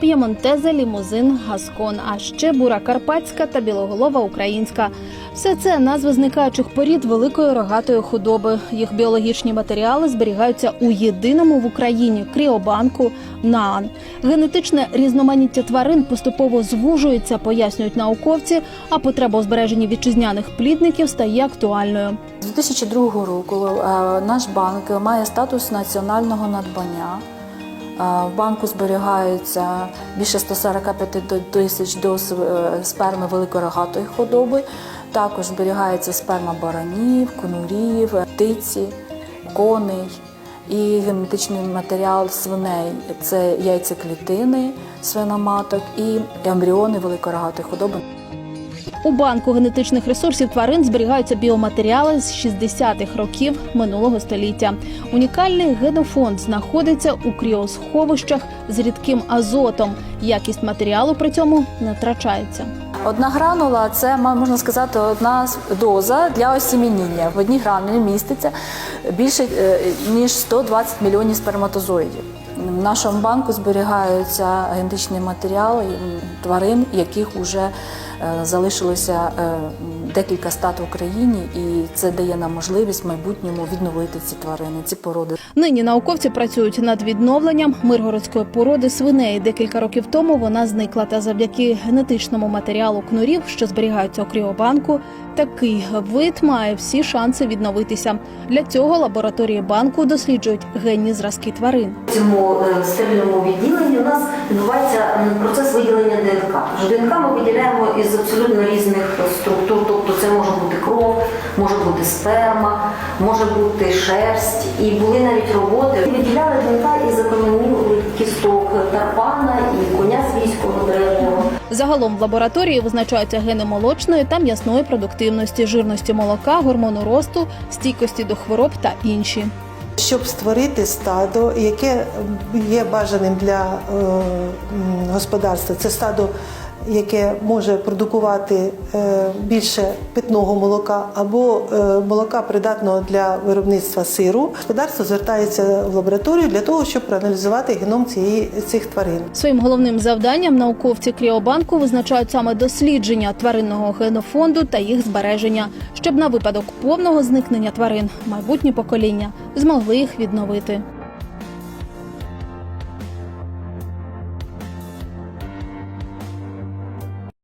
п'ємонтезе, лімузин, гаскон, а ще бура карпатська та білоголова українська. Все це назви зникаючих порід великої рогатої худоби. Їх біологічні матеріали зберігаються у єдиному в Україні кріобанку НААН. Генетичне різноманіття тварин поступово звужується, пояснюють науковці. А потреба у збереженні вітчизняних плідників стає актуальною. З 2002 року е, наш банк має статус національного надбання. В банку зберігаються більше 145 тисяч доз е, сперми великорогатої худоби. Також зберігається сперма баранів, конурів, птиці, коней і генетичний матеріал свиней це яйцеклітини свиноматок і ембріони великорогатої худоби. У банку генетичних ресурсів тварин зберігаються біоматеріали з 60-х років минулого століття. Унікальний генофонд знаходиться у кріосховищах з рідким азотом. Якість матеріалу при цьому не втрачається. Одна гранула це можна сказати одна доза для осімініння. В одній гранулі міститься більше е, ніж 120 мільйонів сперматозоїдів. В нашому банку зберігаються генетичні матеріали тварин, яких вже залишилося е, декілька стат в Україні, і це дає нам можливість в майбутньому відновити ці тварини, ці породи. Нині науковці працюють над відновленням миргородської породи свиней. Декілька років тому вона зникла. Та завдяки генетичному матеріалу кнурів, що зберігаються у кріобанку, такий вид має всі шанси відновитися. Для цього лабораторії банку досліджують генні зразки тварин. В цьому е, стерильному відділенні у нас із абсолютно різних структур, тобто це може бути кров, може бути сперма, може бути шерсть. І були навіть роботи. Виділяли ДНК із закам'янілих кісток тарпана і коня свійського древнього. Загалом в лабораторії визначаються гени молочної та м'ясної продуктивності, жирності молока, гормону росту, стійкості до хвороб та інші. Щоб створити стадо, яке є бажаним для е, господарства, це стадо, яке може продукувати е, більше питного молока або е, молока придатного для виробництва сиру. Господарство звертається в лабораторію для того, щоб проаналізувати геном цієї цих тварин. Своїм головним завданням науковці Кріобанку визначають саме дослідження тваринного генофонду та їх збереження, щоб на випадок повного зникнення тварин майбутні покоління змогли їх відновити.